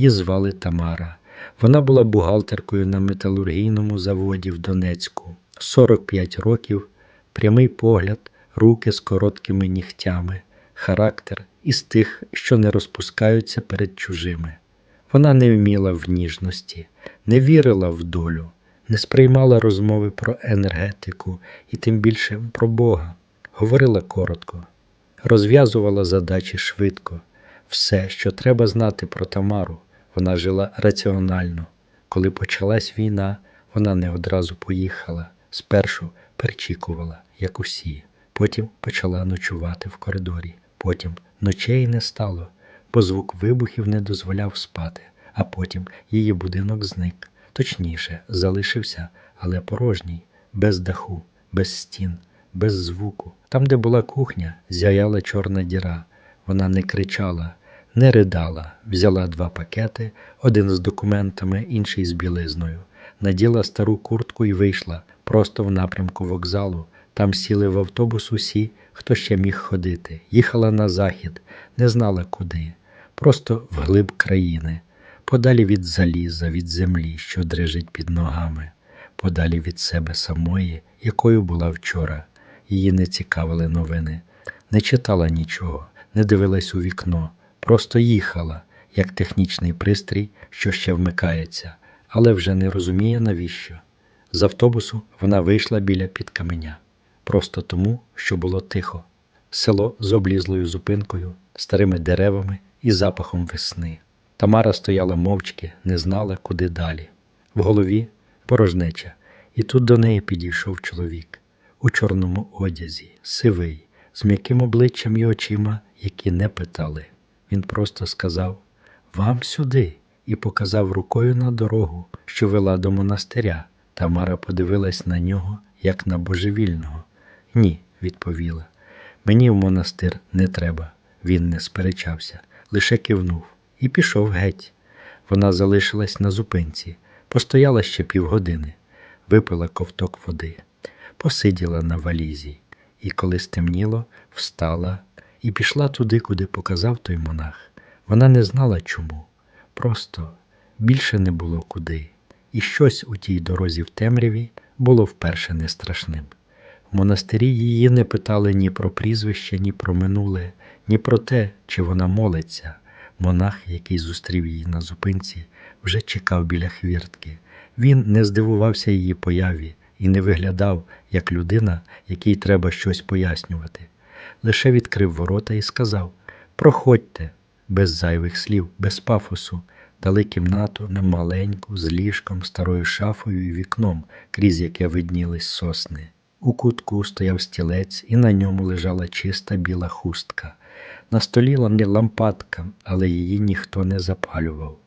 Її звали Тамара. Вона була бухгалтеркою на металургійному заводі в Донецьку. 45 років, прямий погляд, руки з короткими нігтями, характер із тих, що не розпускаються перед чужими. Вона не вміла в ніжності, не вірила в долю, не сприймала розмови про енергетику і тим більше про Бога. Говорила коротко, розв'язувала задачі швидко. Все, що треба знати про Тамару, вона жила раціонально. Коли почалась війна, вона не одразу поїхала. Спершу перечікувала, як усі. Потім почала ночувати в коридорі. Потім ночей не стало, бо звук вибухів не дозволяв спати, а потім її будинок зник. Точніше, залишився, але порожній, без даху, без стін, без звуку. Там, де була кухня, зяяла чорна діра. Вона не кричала, не ридала, взяла два пакети, один з документами, інший з білизною. Наділа стару куртку і вийшла просто в напрямку вокзалу. Там сіли в автобус усі, хто ще міг ходити. Їхала на захід, не знала куди, просто вглиб країни, подалі від заліза, від землі, що дрижить під ногами, подалі від себе самої, якою була вчора. Її не цікавили новини, не читала нічого, не дивилась у вікно, просто їхала, як технічний пристрій, що ще вмикається, але вже не розуміє навіщо. З автобусу вона вийшла біля підкаменя, просто тому, що було тихо. Село з облізлою зупинкою, старими деревами і запахом весни. Тамара стояла мовчки, не знала, куди далі. В голові порожнеча, і тут до неї підійшов чоловік у чорному одязі, сивий, з м'яким обличчям і очима, які не питали. Він просто сказав Вам сюди і показав рукою на дорогу, що вела до монастиря. Тамара подивилась на нього, як на божевільного. Ні, відповіла. Мені в монастир не треба. Він не сперечався, лише кивнув і пішов геть. Вона залишилась на зупинці, постояла ще півгодини, випила ковток води, посиділа на валізі, і, коли стемніло, встала і пішла туди, куди показав той монах. Вона не знала чому, просто більше не було куди, і щось у тій дорозі в темряві було вперше не страшним. В монастирі її не питали ні про прізвище, ні про минуле, ні про те, чи вона молиться. Монах, який зустрів її на зупинці, вже чекав біля хвіртки. Він не здивувався її появі і не виглядав як людина, якій треба щось пояснювати. Лише відкрив ворота і сказав: Проходьте, без зайвих слів, без пафосу, дали кімнату немаленьку, з ліжком, старою шафою і вікном, крізь яке виднілись сосни. У кутку стояв стілець, і на ньому лежала чиста біла хустка. На столі лампадка, але її ніхто не запалював.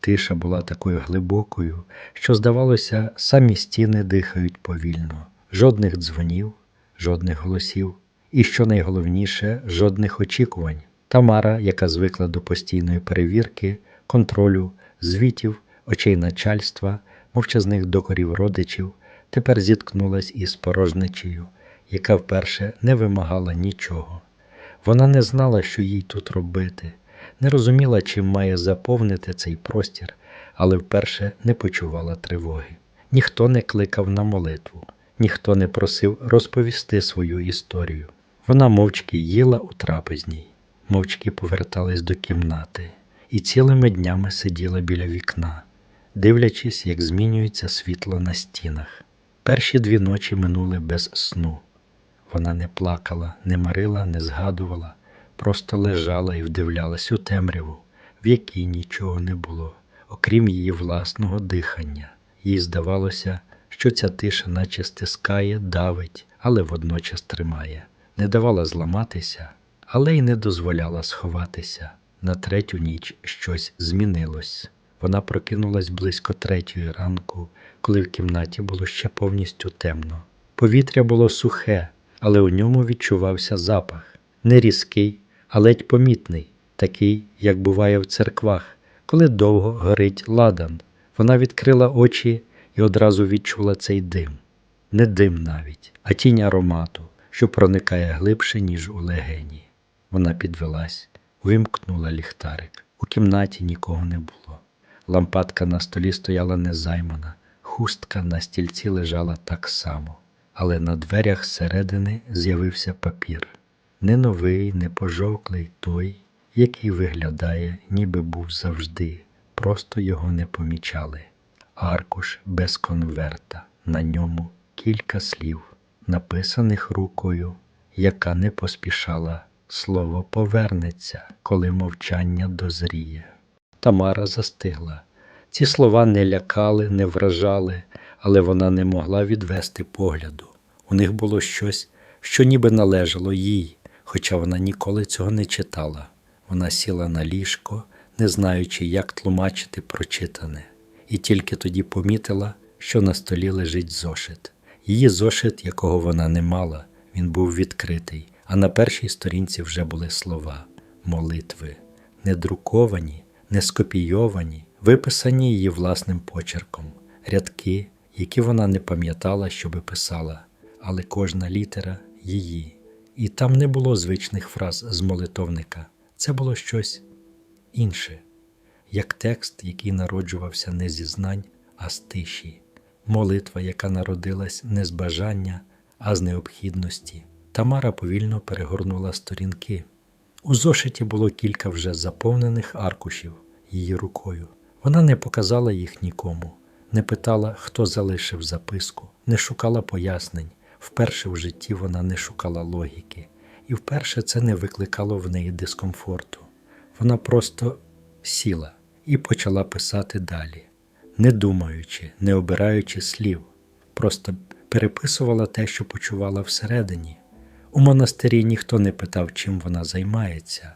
Тиша була такою глибокою, що, здавалося, самі стіни дихають повільно, жодних дзвонів, жодних голосів, і, що найголовніше, жодних очікувань. Тамара, яка звикла до постійної перевірки, контролю, звітів, очей начальства, мовчазних докорів родичів, тепер зіткнулась із порожнечею, яка вперше не вимагала нічого. Вона не знала, що їй тут робити, не розуміла, чим має заповнити цей простір, але вперше не почувала тривоги. Ніхто не кликав на молитву, ніхто не просив розповісти свою історію. Вона мовчки їла у трапезній, мовчки поверталась до кімнати і цілими днями сиділа біля вікна, дивлячись, як змінюється світло на стінах. Перші дві ночі минули без сну. Вона не плакала, не марила, не згадувала, просто лежала і вдивлялась у темряву, в якій нічого не було, окрім її власного дихання. Їй здавалося, що ця тиша наче стискає, давить, але водночас тримає, не давала зламатися, але й не дозволяла сховатися. На третю ніч щось змінилось. Вона прокинулась близько третьої ранку, коли в кімнаті було ще повністю темно. Повітря було сухе, але у ньому відчувався запах не різкий, а ледь помітний, такий, як буває в церквах, коли довго горить ладан. Вона відкрила очі і одразу відчула цей дим. Не дим навіть, а тінь аромату, що проникає глибше, ніж у легені. Вона підвелась, вимкнула ліхтарик. У кімнаті нікого не було. Лампадка на столі стояла незаймана, хустка на стільці лежала так само, але на дверях зсередини з'явився папір. Не новий, не пожовклий той, який виглядає, ніби був завжди, просто його не помічали. Аркуш без конверта, на ньому кілька слів, написаних рукою, яка не поспішала. Слово повернеться, коли мовчання дозріє. Тамара застигла. Ці слова не лякали, не вражали, але вона не могла відвести погляду. У них було щось, що ніби належало їй, хоча вона ніколи цього не читала. Вона сіла на ліжко, не знаючи, як тлумачити прочитане, і тільки тоді помітила, що на столі лежить зошит. Її зошит, якого вона не мала, він був відкритий, а на першій сторінці вже були слова, молитви, не друковані, не скопійовані, виписані її власним почерком, рядки, які вона не пам'ятала, щоби писала, але кожна літера її. І там не було звичних фраз з молитовника. Це було щось інше, як текст, який народжувався не зі знань, а з тиші, молитва, яка народилась не з бажання, а з необхідності. Тамара повільно перегорнула сторінки. У зошиті було кілька вже заповнених аркушів її рукою. Вона не показала їх нікому, не питала, хто залишив записку, не шукала пояснень. Вперше в житті вона не шукала логіки, і вперше це не викликало в неї дискомфорту. Вона просто сіла і почала писати далі, не думаючи, не обираючи слів, просто переписувала те, що почувала всередині. У монастирі ніхто не питав, чим вона займається,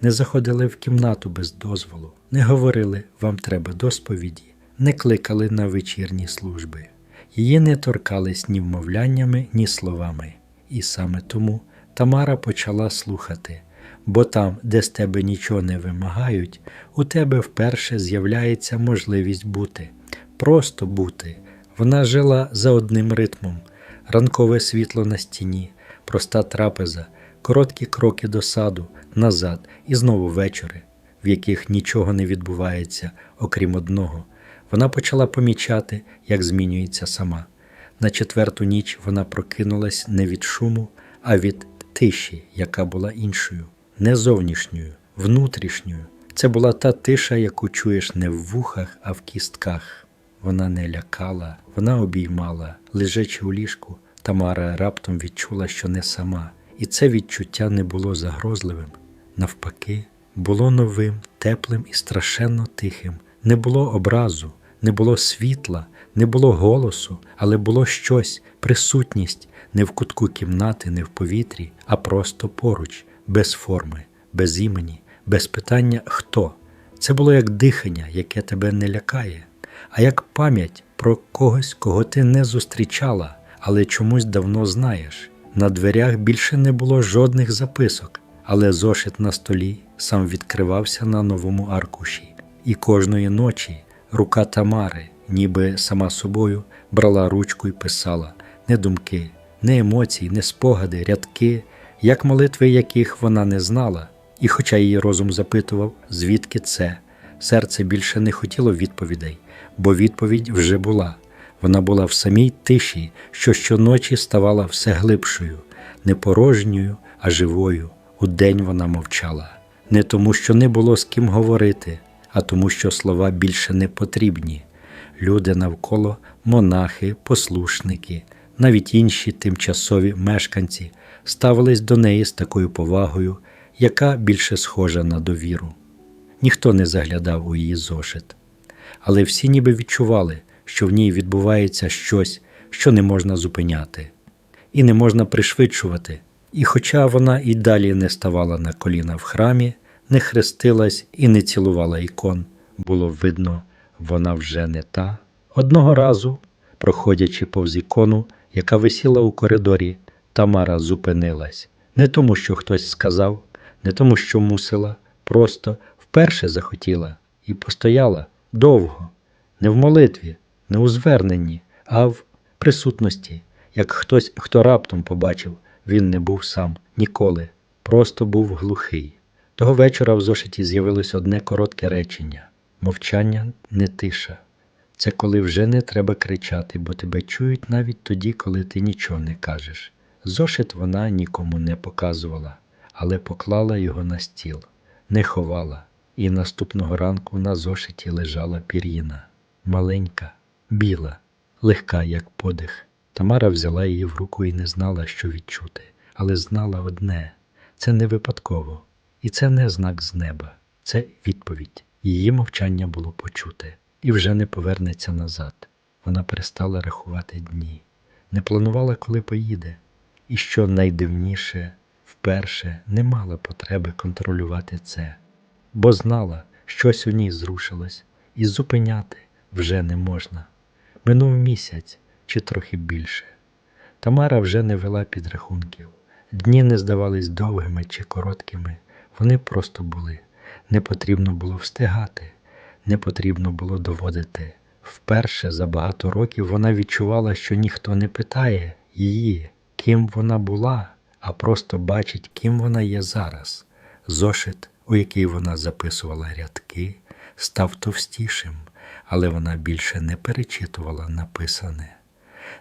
не заходили в кімнату без дозволу, не говорили вам треба до сповіді, не кликали на вечірні служби. Її не торкались ні вмовляннями, ні словами. І саме тому Тамара почала слухати, бо там, де з тебе нічого не вимагають, у тебе вперше з'являється можливість бути, просто бути. Вона жила за одним ритмом: ранкове світло на стіні, проста трапеза, короткі кроки до саду, назад і знову вечори, в яких нічого не відбувається, окрім одного. Вона почала помічати, як змінюється сама. На четверту ніч вона прокинулась не від шуму, а від тиші, яка була іншою, не зовнішньою, внутрішньою. Це була та тиша, яку чуєш не в вухах, а в кістках. Вона не лякала, вона обіймала, лежачи у ліжку, Тамара раптом відчула, що не сама, і це відчуття не було загрозливим. Навпаки, було новим, теплим і страшенно тихим. Не було образу, не було світла, не було голосу, але було щось, присутність не в кутку кімнати, не в повітрі, а просто поруч, без форми, без імені, без питання хто. Це було як дихання, яке тебе не лякає, а як пам'ять про когось, кого ти не зустрічала, але чомусь давно знаєш. На дверях більше не було жодних записок, але зошит на столі сам відкривався на новому аркуші, і кожної ночі рука Тамари, ніби сама собою, брала ручку і писала не думки, не емоції, не спогади, рядки, як молитви яких вона не знала. І хоча її розум запитував, звідки це, серце більше не хотіло відповідей, бо відповідь вже була. Вона була в самій тиші, що щоночі ставала все глибшою, не порожньою, а живою. Удень вона мовчала, не тому, що не було з ким говорити, а тому, що слова більше не потрібні. Люди навколо монахи, послушники, навіть інші тимчасові мешканці ставились до неї з такою повагою, яка більше схожа на довіру. Ніхто не заглядав у її зошит, але всі ніби відчували, що в ній відбувається щось, що не можна зупиняти, і не можна пришвидшувати. І хоча вона і далі не ставала на коліна в храмі, не хрестилась і не цілувала ікон, було видно, вона вже не та. Одного разу, проходячи повз ікону, яка висіла у коридорі, Тамара зупинилась. Не тому, що хтось сказав, не тому, що мусила, просто вперше захотіла і постояла довго, не в молитві, не у зверненні, а в присутності, як хтось, хто раптом побачив, він не був сам ніколи, просто був глухий. Того вечора в зошиті з'явилось одне коротке речення мовчання не тиша. Це коли вже не треба кричати, бо тебе чують навіть тоді, коли ти нічого не кажеш. Зошит вона нікому не показувала, але поклала його на стіл, не ховала, і наступного ранку на зошиті лежала пір'їна, маленька, біла, легка, як подих. Тамара взяла її в руку і не знала, що відчути, але знала одне це не випадково, і це не знак з неба, це відповідь. Її мовчання було почуте і вже не повернеться назад. Вона перестала рахувати дні, не планувала, коли поїде, і що найдивніше, вперше не мала потреби контролювати це, бо знала, щось у ній зрушилось, і зупиняти вже не можна. Минув місяць чи трохи більше. Тамара вже не вела підрахунків. Дні не здавались довгими чи короткими, вони просто були. Не потрібно було встигати, не потрібно було доводити. Вперше за багато років вона відчувала, що ніхто не питає її, ким вона була, а просто бачить, ким вона є зараз. Зошит, у який вона записувала рядки, став товстішим, але вона більше не перечитувала написане.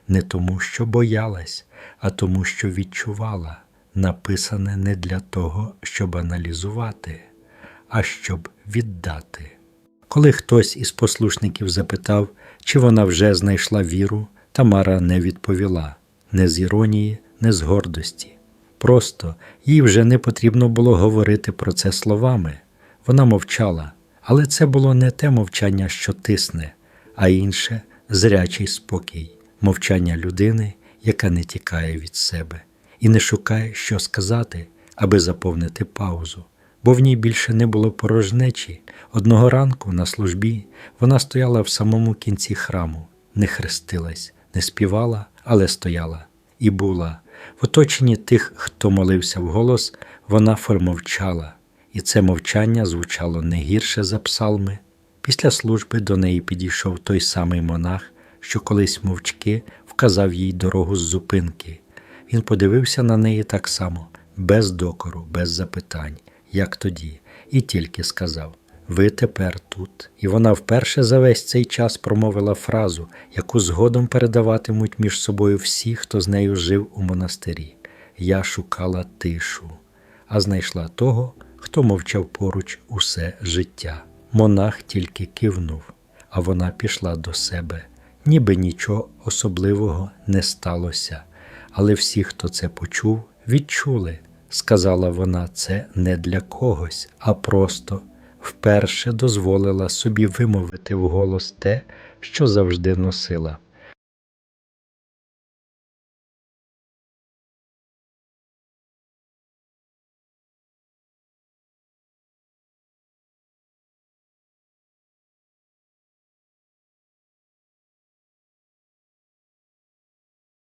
Не тому, що боялась, а тому, що відчувала, написане не для того, щоб аналізувати, а щоб віддати. Коли хтось із послушників запитав, чи вона вже знайшла віру, Тамара не відповіла не з іронії, не з гордості. Просто їй вже не потрібно було говорити про це словами. Вона мовчала, але це було не те мовчання, що тисне, а інше зрячий спокій, мовчання людини, яка не тікає від себе і не шукає, що сказати, аби заповнити паузу, бо в ній більше не було порожнечі. Одного ранку на службі вона стояла в самому кінці храму, не хрестилась, не співала, але стояла і була. В оточенні тих, хто молився вголос, вона формовчала, і це мовчання звучало не гірше за псалми. Після служби до неї підійшов той самий монах, що колись мовчки вказав їй дорогу з зупинки. Він подивився на неї так само, без докору, без запитань, як тоді, і тільки сказав: Ви тепер тут. І вона вперше за весь цей час промовила фразу, яку згодом передаватимуть між собою всі, хто з нею жив у монастирі. Я шукала тишу, а знайшла того, хто мовчав поруч усе життя. Монах тільки кивнув, а вона пішла до себе, ніби нічого особливого не сталося. Але всі, хто це почув, відчули, сказала вона це не для когось, а просто вперше дозволила собі вимовити вголос те, що завжди носила.